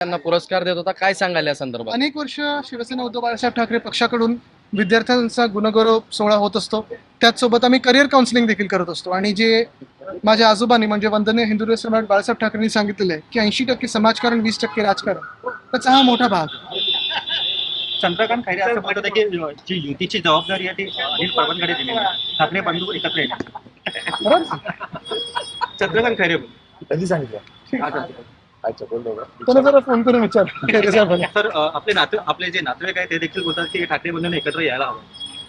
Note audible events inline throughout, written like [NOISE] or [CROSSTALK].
त्यांना पुरस्कार देत होता. काय सांगाल या संदर्भात? अनेक वर्ष शिवसेना उद्धव बाळासाहेब ठाकरे पक्षाकडून विद्यार्थ्यांचा गुणगौरव सोहळा होत असतो. त्याचसोबत आम्ही करिअर काउन्सिलिंग देखील करत असतो. आणि जे माझ्या आजोबांनी म्हणजे वंदनीय हिंदू सम्राट बाळासाहेब ठाकरेंनी सांगितलेलं आहे की ऐंशी टक्के समाजकारण वीस टक्के राजकारण. त्याचा हा मोठा भाग. चंद्रकांत खैरे असं म्हणत होते की जी युतीची जबाबदारी आहे ती अनिल परबांकडे दिलेली आहे. ठाकरे बंधू एकत्र येणार. बरोबर. चंद्रकांत खैरे कधी सांगितलं? अच्छा बोललो जरा फोन करून विचार. [LAUGHS] सर आपले नाते आपले जे नातेवाईक आहे ते देखील बोलतात की ठाकरे बंधूंना एकत्र यायला हवं.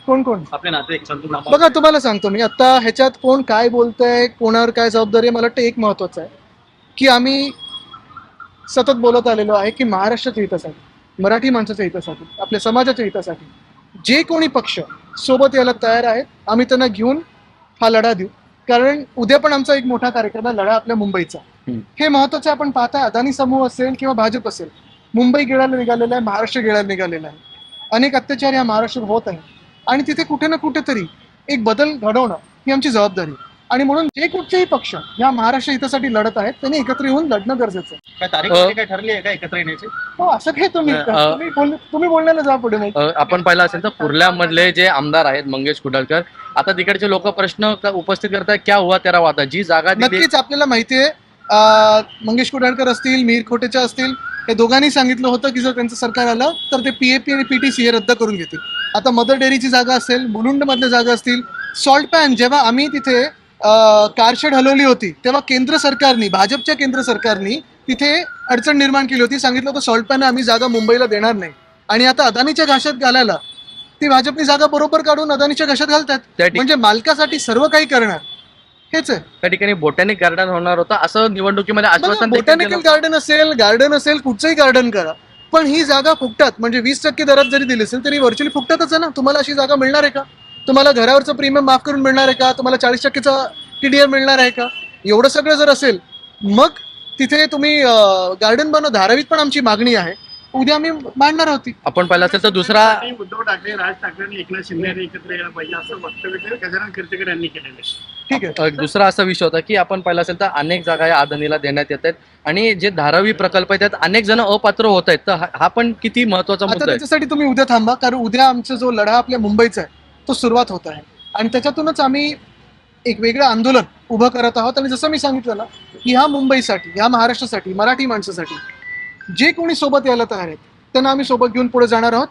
कोण कोण? आपले नातेवाईक संतू नामा. बघा तुम्हाला सांगतो मी. आता ह्याच्यात कोण काय बोलतंय कोणावर काय जबाबदारी आहे मला वाटतं एक महत्वाचं आहे. की आम्ही सतत बोलत आलेलो आहे की महाराष्ट्राच्या हितासाठी मराठी माणसाच्या हितासाठी आपल्या समाजाच्या हितासाठी. जे कोणी पक्ष सोबत यायला तयार आहेत आम्ही त्यांना घेऊन हा लढा देऊ. कारण उद्या पण आमचा एक मोठा कार्यक्रम आहे लढा आपल्या मुंबईचा. हे महत्वाचं आपण पाहताय अदानी समूह असेल किंवा भाजप असेल मुंबई गिळायला निघालेलं आहे महाराष्ट्र गिळायला निघालेलं आहे. अनेक अत्याचार या महाराष्ट्रात होत आहे आणि तिथे कुठे ना कुठेतरी एक बदल घडवणं ही आमची जबाबदारी आहे. आणि म्हणून जे कुठचेही पक्ष या महाराष्ट्र हितासाठी लढत आहेत त्यांनी एकत्र येऊन लढणं गरजेचं आहे. काय तारीख वगैरे काय ठरली आहे का एकत्र येण्याची? हो असं काय तुम्ही अ, तुम्ही बोल- तुम्ही बोलण्याला जा पुढे मग अ, आपण पाहिलं असेल तर कुर्ल्यामधले जे आमदार आहेत मंगेश कुडाळकर आता तिकडचे लोक प्रश्न क- उपस्थित करतात क्या हुआ तेरा वादा? जी जागा दिली नक्कीच आपल्याला माहिती आहे मंगेश कुडाळकर असतील मीर खोटेच्या असतील हे दोघांनी सांगितलं होतं की जर त्यांचं सरकार आलं तर ते पीएपी आणि पीटीसी हे रद्द करून घेतील. आता मदर डेअरीची जागा असेल मुलुंड मधल्या जागा असतील सॉल्ट पॅन जेव्हा आम्ही तिथे कारशेड हलवली होती तेव्हा केंद्र सरकारनी भाजपच्या केंद्र सरकारनी तिथे अडचण निर्माण केली होती. सांगितलं होतं सॉल्ट पॅन आम्ही जागा मुंबईला देणार नाही. आणि आता अदानीच्या घाशात घालायला ती भाजपनी जागा बरोबर काढून अदानीच्या घशात घालतात. म्हणजे मालकासाठी सर्व काही करणार. हेच आहे. त्या ठिकाणी बोटॅनिक गार्डन होणार होता. असं निवडणुकीमध्ये आश्वासन देखील बोटॅनिकल दिलं. गार्डन असेल गार्डन असेल कुठचंही गार्डन करा. पण ही जागा फुकटात म्हणजे वीस टक्के दरात जरी दिली असेल तरी व्हर्च्युअली फुकटातच आहे ना? तुम्हाला अशी जागा मिळणार आहे का? तुम्हाला घरावरचं प्रीमियम माफ करून मिळणार आहे का? तुम्हाला चाळीस टक्केचा टीडीआर मिळणार आहे का? एवढं सगळं जर असेल मग तिथे तुम्ही गार्डन बनव धारावीत पण आमची मागणी आहे. उद्या आम्ही मांडणार होती. आपण पाहिलं असेल तर दुसरा उद्धव ठाकरे राज ठाकरे आणि एकनाथ शिंदे यांनी एकत्र यायला पाहिजे असं वक्तव्य गजानन कीर्तीकर यांनी केलेलं आहे. ठीक आहे. एक दुसरा असा विषय होता की आपण पाहिलं असेल तर अनेक जागा या अदानीला देण्यात येत आहेत. आणि जे धारावी प्रकल्प आहे त्यात अनेक जण अपात्र होत आहेत. तर हा- हा पण किती महत्त्वाचा आता मुद्दा आहे? त्याच्यासाठी तुम्ही उद्या थांबा कारण उद्या आमचा जो लढा आपल्या मुंबईचा आहे तो सुरुवात होत आहे. आणि त्याच्यातूनच आम्ही एक वेगळं आंदोलन उभं करत आहोत. आणि जसं मी सांगितलं ना की ह्या मुंबईसाठी ह्या महाराष्ट्रासाठी मराठी माणसासाठी जे कोणी सोबत यायला तयार आहेत त्यांना आम्ही सोबत घेऊन पुढे जाणार आहोत.